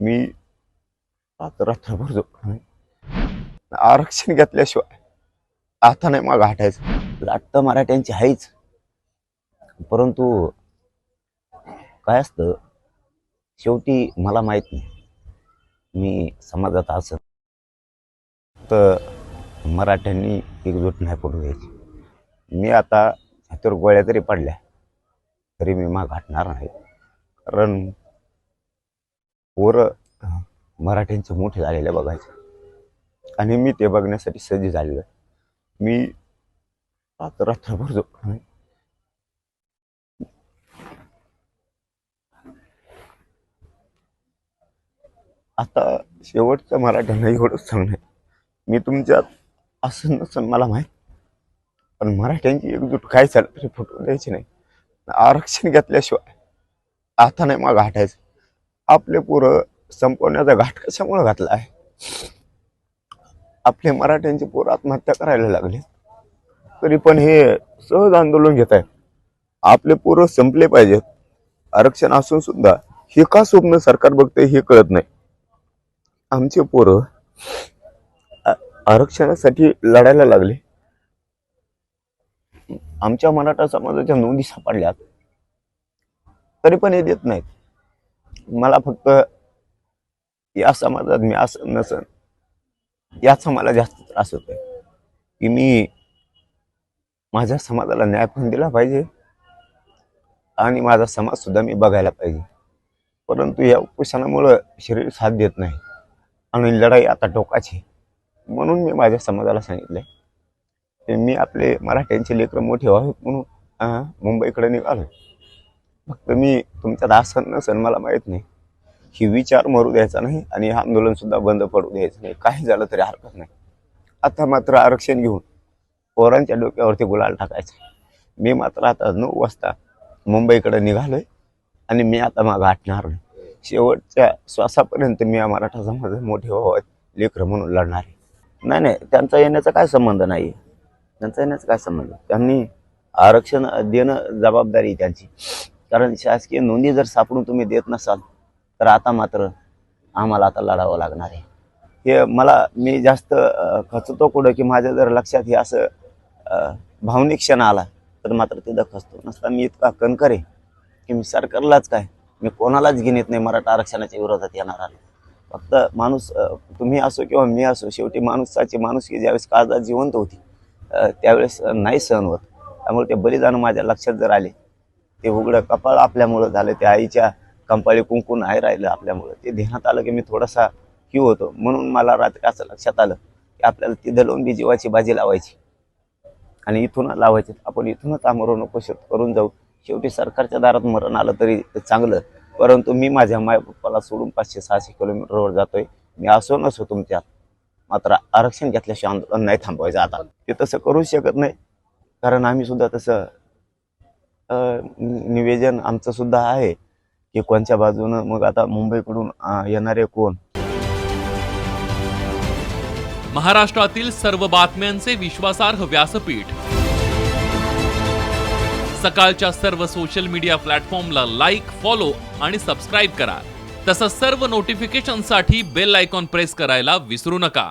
मी आता रात्रभर झोपलो नाही. आरक्षण घेतल्याशिवाय आता नाही मग हटायचं. लाट तर मराठ्यांची आहेच परंतु काय असतं शेवटी मला माहीत नाही. मी समाजात असं तर मराठ्यांनी एकजूट नाही पडू द्यायची. मी आता हातवर गोळ्या जरी पडल्या तरी मी माग हटणार नाही. कारण पोरं मराठ्यांचं मराठ्यांचे मोठे झालेले बघायचे. आणि मी ते बघण्यासाठी सज्ज झालेलो आहे. मी आता रात्रभर झोपलो नाही. आता शेवटचं मराठ्यांना एवढंच सांगणं आहे. मी तुमच्यात असं नसन मला माहीत. पण मराठ्यांची एकजूट काय चालत फोटो फुटून द्यायची नाही. आरक्षण घेतल्याशिवाय आता नाही मग हटायचं. आपले पोरं संपवण्याचा घाट कशामुळे घातला आहे? आपले मराठ्यांचे पोरं आत्महत्या करायला लागले. तरी पण हे सहज आंदोलन घेत आहे आपले पोरं संपले पाहिजेत. आरक्षण असून सुद्धा हे का स्वप्न सरकार बघते हे कळत नाही. आमचे पोरं आरक्षणासाठी लढायला लागले. आमच्या मराठा समाजाच्या नोंदी सापडल्यात. तरी पण हे देत नाहीत. मला फक्त या समाजात मी असं नसन. याचा मला जास्त त्रास होतोय. की मी माझ्या समाजाला न्याय पण दिला पाहिजे आणि माझा समाज सुद्धा मी बघायला पाहिजे. परंतु या उपोषणामुळं शरीर साथ देत नाही आणि लढाई आता टोकाची म्हणून मी माझ्या समाजाला सांगितलं की मी आपले मराठ्यांचे लेकरं मोठे व्हावेत म्हणून मुंबईकडे निघालो फक्त मी तुमच्यात आसन नसन मला माहीत नाही. ही विचार मरू द्यायचा नाही आणि हे आंदोलन सुद्धा बंद पडू द्यायचं नाही. काही झालं तरी हरकत नाही. आता मात्र आरक्षण घेऊन पोरांच्या डोक्यावरती गुलाल टाकायचा. मी मात्र आता नऊ वाजता मुंबईकडे निघालोय आणि मी आता मागं आटणार नाही. शेवटच्या श्वासापर्यंत मी या मराठा समाजात मोठे व्हावं लेकरं म्हणून लढणार आहे. नाही नाही त्यांचा येण्याचा काय संबंध नाही त्यांचा येण्याचा काय संबंध? त्यांनी आरक्षण देणं जबाबदारी त्यांची. कारण शासकीय नोंदी जर सापडून तुम्ही देत नसाल तर आता मात्र आम्हाला आता लढावं लागणार आहे. हे मला मी जास्त खचतो कुठं की माझ्या जर लक्षात हे असं भावनिक क्षण आला तर मात्र तिथं खचतो. नसता मी इतका कणकर आहे की मी सरकारलाच काय मी कोणालाच घेण्यात नाही मराठा आरक्षणाच्या विरोधात येणार आलो. फक्त माणूस तुम्ही असो किंवा मी असो शेवटी माणूसाची माणूस की ज्यावेळेस काळजात जिवंत होती त्यावेळेस नाही सहन होत. त्यामुळे ते बलिदान माझ्या लक्षात जर आले ते उघडं कपाळ आपल्यामुळं झालं त्या आईच्या कंपाळी कुंकून आहे राहिलं आपल्यामुळं. ते ध्यानात आलं की मी थोडासा क्यू होतो. म्हणून मला रात्री असं लक्षात आलं की आपल्याला तिथं लावून बी जीवाची बाजी लावायची. आणि इथून लावायची. आपण इथूनच आमरण उपोषण करून जाऊ. शेवटी सरकारच्या दारात मरण आलं तरी चांगलं. परंतु मी माझ्या मायबापाला सोडून पाचशे सहाशे किलोमीटरवर जातोय. मी असो नसो तुमच्यात. मात्र आरक्षण घेतल्याशिवाय आंदोलन नाही थांबवायचं आता. ते तसं करूच शकत नाही. कारण आम्ही सुद्धा तसं निवेदन आमचं सुद्धा आहे की कोणत्या बाजूनं मग आता मुंबईकडून येणारे कोण? महाराष्ट्रातील सर्व बातम्यांचे विश्वासार्ह व्यासपीठ. सकाळच्या सर्व सोशल मीडिया प्लॅटफॉर्मला लाईक फॉलो आणि सबस्क्राईब करा. तसंच सर्व नोटिफिकेशनसाठी बेल आयकॉन प्रेस करायला विसरू नका.